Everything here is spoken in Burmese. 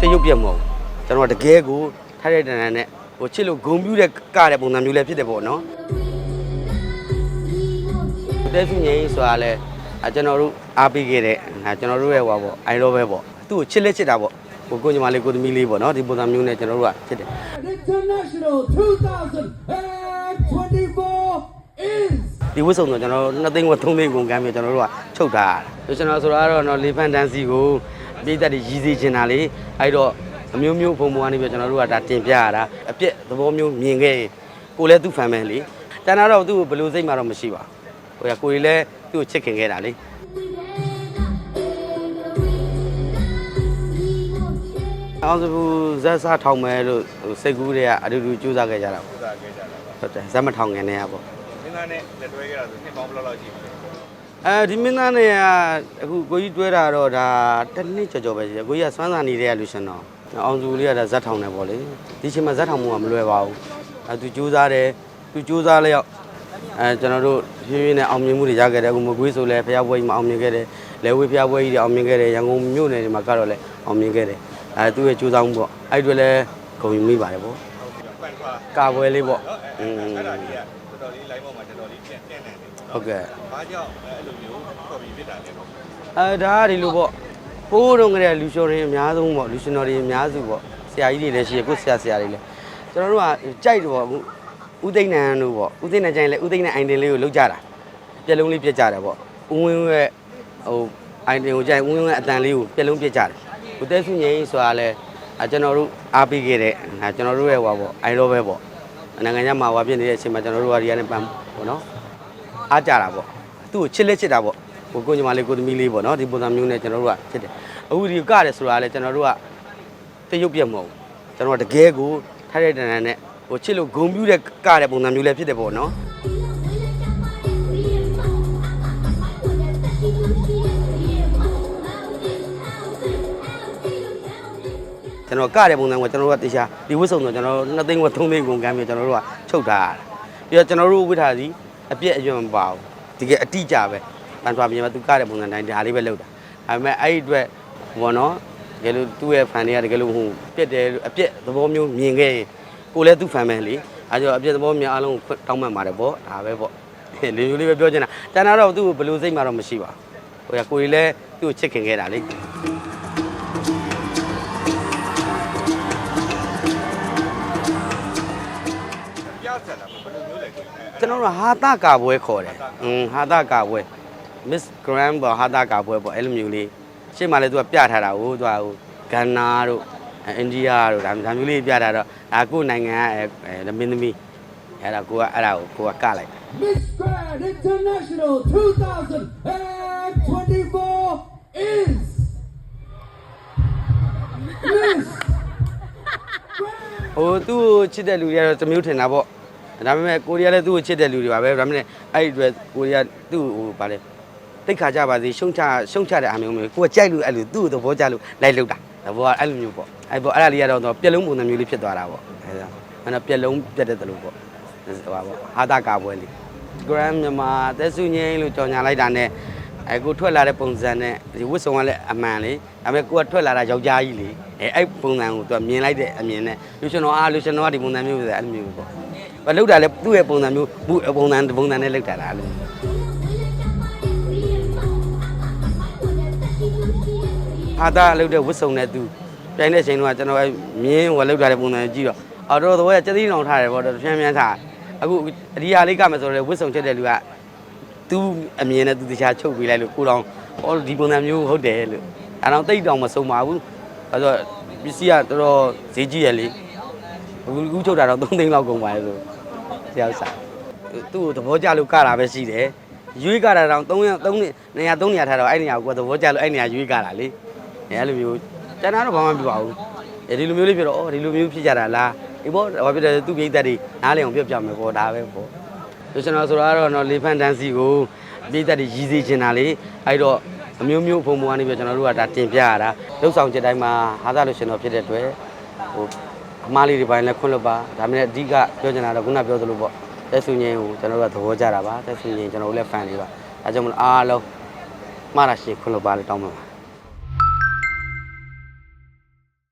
တရုပ်ပြက်မဟုတ်ဘူးကျွန်တော်ကတကယ်ကိုထိုက်ထိုက်တန်တန်နဲ့ဟိုချစ်လို့ဂုံပြူတဲ့ကတဲ့ပုံစံမျိုးလည်းဖြစ်တယ်ပေါ့နော်တဲစုငိမ့်ဆိုတာလဲအဲကျွန်တော်တို့အားပေးခဲ့တဲ့အဲကျွန်တော်တို့ရဲ့ဟွာပေါ့အိုင်ရောပဲပေါ့သူ့ကိုချစ်လက်ချစ်တာပေါ့ကိုကိုညီမလေးကိုသမီးလေးပေါ့နော်ဒီပုံစံမျိုးနဲ့ကျွန်တော်တို့ကချစ်တယ် International 2024 is ဒီဝတ်စုံတော့ကျွန်တော်တို့နှစ်သိန်းဝက်သုံးသိန်းကုန်ကမ်းပြီးကျွန်တော်တို့ကချုပ်ထားရတယ်ကျွန်တော်ဆိုတော့ကတော့နော်လေဖန်တန်စီကို ပြည်သက်တွေရည်စည်ချင်တာလေအဲ့တော့အမျိုးမျိုးဖုံဖုံကနေပြီးကျွန်တော်တို့ကဒါတင်ပြရတာအပြက်သဘောမျိုးမြင်ခဲ့ရင်ကိုလည်းသူ့ဖန်မယ်လေတန်တာတော့သူ့ကိုဘယ်လိုစိတ်မှတော့မရှိပါဘူးဟိုကကိုကြီးလည်းသူ့ကိုချစ်ခင်ခဲ့တာလေအောင်စဘူးဇက်စားထောင်မယ်လို့ဟိုစိတ်ကူးတွေကအတူတူကြိုးစားခဲ့ကြတာပေါ့စတာခဲ့ကြတာပါဟုတ်တယ်ဇက်မထောင်ငယ်နေရပေါ့မင်းသားနဲ့လက်တွဲခဲ့တာဆိုနှစ်ပေါင်းဘယ်လောက်လောက်ရှိပြီလဲ အဲဒီမင်းသားနဲ့ကအခုကိုကြီးတွဲတာတော့ဒါတစ်နှစ်ကျော်ကျော်ပဲရှိတယ်ကိုကြီးကစွမ်းစာနေတဲ့လူရှင်တော့အောင်စုလေးကဒါဇက်ထောင်နေပေါ့လေဒီချိန်မှာဇက်ထောင်မှုကမလွယ်ပါဘူးအဲသူကြိုးစားတယ်သူကြိုးစားလျောက်အဲကျွန်တော်တို့ဖြည်းဖြည်းနဲ့အောင်မြင်မှုတွေရခဲ့တယ်အခုမကွေးဆိုလဲဖျားပွဲကြီးမှာအောင်မြင်ခဲ့တယ်လဲဝေးဖျားပွဲကြီးတွေအောင်မြင်ခဲ့တယ်ရန်ကုန်မြို့နယ်တွေမှာကတော့လဲအောင်မြင်ခဲ့တယ်အဲသူ့ရဲ့ကြိုးစားမှုပေါ့အဲ့ဒီတွေလဲဂုဏ်ယူမိပါတယ်ပေါ့ပန်ထွားကာပွဲလေးပေါ့နော်อืအဲมအဲ့ဒါကြီးကတော်တော်လေး line ပေါ်မှာ ဟုတ်ကဲ့ဘာကြောင့်အဲ့လိုမျိုးခေါ်ပြီးဖြစ်တာလဲတော့အဲဒါကဒီလိုပေါ့ဟိုးတုန်းကတည်းကလူရှော်တွေအများဆုံးပေါ့လူရှင်တော်တွေအများစုပေါ့ဆရာကြီးတွေလည်းရှိရကိုယ်ဆရာဆရာတွေလည်းကျွန်တော်တို့ကကြိုက်တယ်ပေါ့အခုဦးသိန်းနန်တို့ပေါ့ဦးသိန်းနန်ကြိုင်လည်းဦးသိန်းနန်အိုင်တင်လေးကိုလောက်ကြတာပြက်လုံးလေးပြက်ကြတယ်ပေါ့ဦးဝင်းရဲ့ဟိုအိုင်တင်ကိုကြိုက်ဦးဝင်းရဲ့အတန်လေးကိုပြက်လုံးပြက်ကြတယ်ဦးသက်စုငိမ့်ဆိုတာလည်းအဲကျွန်တော်တို့အားပေးခဲ့တဲ့အဲကျွန်တော်တို့ရဲ့ဟွာပေါ့အိုင်ရောပဲပေါ့နိုင်ငံခြားမှာဟွာဖြစ်နေတဲ့အချိန်မှာကျွန်တော်တို့ကဒီကနေပန်းပေါ့နော် အားကြတာပေါ့သူ့ကိုချစ်လက်ချစ်တာပေါ့ကိုကိုညီမလေးကိုသမီးလေးပေါ့နော်ဒီပုံစံမျိုးနဲ့ကျွန်တော်တို့ကချစ်တယ်အခုဒီကတယ်ဆိုတာလေကျွန်တော်တို့ကတရုပ်ပြက်မဟုတ်ဘူးကျွန်တော်ကတကယ်ကိုထိုက်ထိုက်တန်တန်နဲ့ဟိုချစ်လို့ဂုံပြူတဲ့ကတဲ့ပုံစံမျိုးလည်းဖြစ်တယ်ပေါ့နော်ကျွန်တော်ကတဲ့ပုံစံကကျွန်တော်တို့ကတေချာဒီဝတ်စုံတော့ကျွန်တော်တို့နှစ်သိန်းကသုံးသိန်းကုန်ကမ်းပြီးကျွန်တော်တို့ကချုပ်ထားရတယ်ပြီးတော့ကျွန်တော်တို့ဝတ်ထားစီ အပြည့်အရွယ်မပါဘူးတကယ်အတိအကျပဲတန်ထွားပြင်မှာသူကတဲ့ပုံစံတိုင်းဒါလေးပဲလုပ်တာဒါပေမဲ့အဲ့ဒီအတွက်ဘောနော်တကယ်လို့သူ့ရဲ့ဖန်တွေကတကယ်လို့ဟိုပြက်တယ်အပြည့်သဘောမျိုးမြင်ခဲ့ရင်ကိုလည်းသူ့ဖန်ပဲလေအဲကြောင့်အပြည့်သဘောများအားလုံးကိုတောင်းမှန်ပါတယ်ပေါ့ဒါပဲပေါ့လေလူလေးပဲပြောချင်တာတန်တာတော့သူ့ကိုဘယ်လိုစိတ်မှတော့မရှိပါဘူးဟိုကကိုကြီးလည်းသူ့ကိုချစ်ခင်ခဲ့တာလေ ဆက်လာဘယ်လိုမျိုးလဲကိုယ်အဲကျွန်တော်တို့ဟာတာကာပွဲခေါ်တယ်။อืมဟာတာကာပွဲ Miss Grand ပေါ့ဟာတာကာပွဲပေါ့အဲ့လိုမျိုးလေးရှေ့မှာလည်းသူကပြထားတာဟိုသူကဟိုဂန်နာတို့အိန္ဒိယတို့ဒါဒါမျိုးလေးပြထားတော့ဒါကိုယ်နိုင်ငံကအဲမင်းသမီးအဲ့ဒါကိုကအဲ့ဒါကိုကိုကကလိုက် Miss Grand International 2024 is Miss ဟိုသူ့ကိုချစ်တဲ့လူတွေကတော့တစ်မျိုးထင်တာပေါ့ ဒါပေမဲ့ကိုရီးယားလည်းသူ့ကိုချစ်တဲ့လူတွေပါပဲဒါပေမဲ့အဲ့ဒီအတွက်ကိုရီးယားသူ့ဟိုဗာလဲတိတ်ခါကြပါစေရှုံချရှုံချတဲ့အမျိုးမျိုးကိုကကြိုက်လို့အဲ့လိုသူ့ကိုသဘောကျလို့လိုက်လောက်တာသဘောကအဲ့လိုမျိုးပေါ့အဲ့ပေါ့အဲ့ဒါလေးကတော့တော့ပြက်လုံးပုံစံမျိုးလေးဖြစ်သွားတာပေါ့အဲ့ဒါမနပြက်လုံးပြက်တဲ့တလို့ပေါ့ဟိုပါပေါ့ဟာတာကာပွဲလေး grand မြန်မာသက်စုငိမ့်လို့ကြော်ညာလိုက်တာနဲ့အဲကိုထွက်လာတဲ့ပုံစံနဲ့ဒီဝတ်စုံကလည်းအမှန်လေဒါပေမဲ့ကိုကထွက်လာတာယောက်ျားကြီးလေအဲအဲ့ပုံစံကိုသူကမြင်လိုက်တဲ့အမြင်နဲ့လူရှင်တော်အားလူရှင်တော်ကဒီပုံစံမျိုးဆိုအဲ့လိုမျိုးပေါ့ ဘာလောက်တာလဲသူ့ရဲ့ပုံစံမျိုးဘူးပုံစံပုံစံနဲ့လောက်တာလားအဲ့လိုဟာတာလောက်တဲ့ဝတ်စုံနဲ့သူပြိုင်တဲ့ချိန်တော့ကျွန်တော်မြင်းဝလောက်တာတဲ့ပုံစံကြည့်တော့အော်တော့တော့ကစက်သီးလောင်ထားတယ်ပေါ့တော့ဖြန်းဖြန်းထားအခုအဒီဟာလေးကမယ်ဆိုတော့ဝတ်စုံချက်တဲ့လူကသူအမြင်နဲ့သူတခြားချုပ်ပေးလိုက်လို့ကိုတော်ဟောဒီပုံစံမျိုးဟုတ်တယ်လို့အဲတော့တိတ်တောင်မဆုံးပါဘူးအဲဆိုပစ္စည်းကတော်တော်ဈေးကြီးရလေ အခုအခုချုပ်တာတော့3သိန်းလောက်ကုန်ပါလေဆိုဆရာဥစားသူ့ကိုသဘောကျလို့ကတာပဲရှိတယ်ရွေးကတာတော့3 3နေရာ3နေရာထားတော့အဲ့နေရာကိုသဘောကျလို့အဲ့နေရာရွေးကတာလေအဲအဲ့လိုမျိုးတဏှာတော့ဘာမှမပြပါဘူးအဲဒီလိုမျိုးလေးပြတော့ဩဒီလိုမျိုးဖြစ်ကြတာလားဒီဘောဘာဖြစ်တယ်သူပြိသက်တွေနားလည်အောင်ပြပြမယ်ပေါ့ဒါပဲပေါ့ဆိုကျွန်တော်ဆိုတော့တော့လေဖန်တန်စီကိုပြိသက်တွေရည်စည်ချင်တာလေအဲ့တော့အမျိုးမျိုးဖုံဖုံကနေပြကျွန်တော်တို့ကဒါတင်ပြရတာလှုပ်ဆောင်ချက်တိုင်းမှာဟာသလို့ရှင်တော်ဖြစ်တဲ့အတွက်ဟို အမားလေးတွေပိုင်းလည်းခွင့်လွတ်ပါဒါမှမဟုတ်အဓိကပြောချင်တာတော့ခုနပြောသလိုပေါ့တက်ဆူငင်းကိုကျွန်တော်တို့ကသဘောကျတာပါတက်ဆူငင်းကျွန်တော်တို့လည်းဖန်တွေပါအဲကြောင့်မလို့အားလုံးမှားတာရှိခွင့်လွတ်ပါလို့တောင်းပန်ပါ